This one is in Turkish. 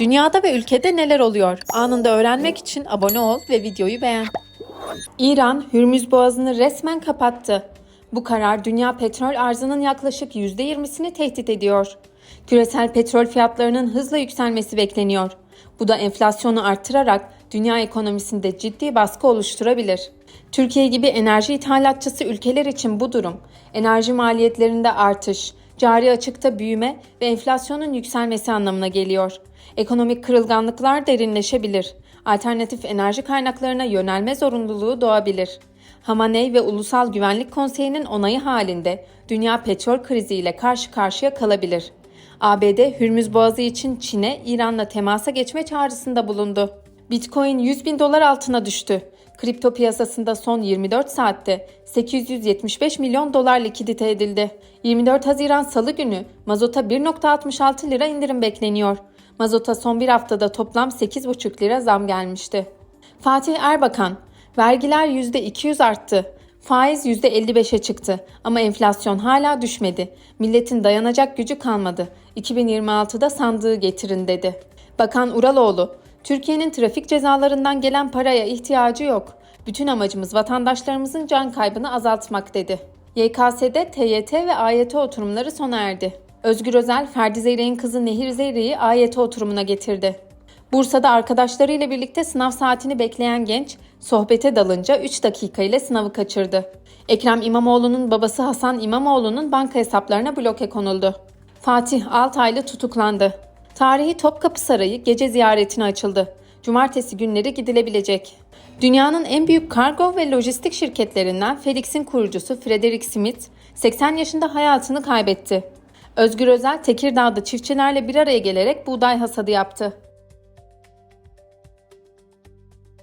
Dünyada ve ülkede neler oluyor? Anında öğrenmek için abone ol ve videoyu beğen. İran, Hürmüz Boğazı'nı resmen kapattı. Bu karar dünya petrol arzının yaklaşık %20'sini tehdit ediyor. Küresel petrol fiyatlarının hızla yükselmesi bekleniyor. Bu da enflasyonu arttırarak dünya ekonomisinde ciddi baskı oluşturabilir. Türkiye gibi enerji ithalatçısı ülkeler için bu durum, enerji maliyetlerinde artış, cari açıkta büyüme ve enflasyonun yükselmesi anlamına geliyor. Ekonomik kırılganlıklar derinleşebilir. Alternatif enerji kaynaklarına yönelme zorunluluğu doğabilir. Hamaney ve Ulusal Güvenlik Konseyi'nin onayı halinde dünya petrol kriziyle karşı karşıya kalabilir. ABD, Hürmüz Boğazı için Çin'e İran'la temasa geçme çağrısında bulundu. Bitcoin 100 bin dolar altına düştü. Kripto piyasasında son 24 saatte 875 milyon dolar likidite edildi. 24 Haziran Salı günü mazota 1.66 lira indirim bekleniyor. Mazota son bir haftada toplam 8,5 lira zam gelmişti. Fatih Erbakan, vergiler %200 arttı. Faiz %55'e çıktı ama enflasyon hala düşmedi. Milletin dayanacak gücü kalmadı. 2026'da sandığı getirin dedi. Bakan Uraloğlu, Türkiye'nin trafik cezalarından gelen paraya ihtiyacı yok. Bütün amacımız vatandaşlarımızın can kaybını azaltmak dedi. YKS'de TYT ve AYT oturumları sona erdi. Özgür Özel, Ferdi Zeyrek'in kızı Nehir Zeyrek'i AYT oturumuna getirdi. Bursa'da arkadaşlarıyla birlikte sınav saatini bekleyen genç sohbete dalınca 3 dakika ile sınavı kaçırdı. Ekrem İmamoğlu'nun babası Hasan İmamoğlu'nun banka hesaplarına bloke konuldu. Fatih Altaylı tutuklandı. Tarihi Topkapı Sarayı gece ziyaretine açıldı. Cumartesi günleri gidilebilecek. Dünyanın en büyük kargo ve lojistik şirketlerinden FedEx'in kurucusu Frederick Smith 80 yaşında hayatını kaybetti. Özgür Özel Tekirdağ'da çiftçilerle bir araya gelerek buğday hasadı yaptı.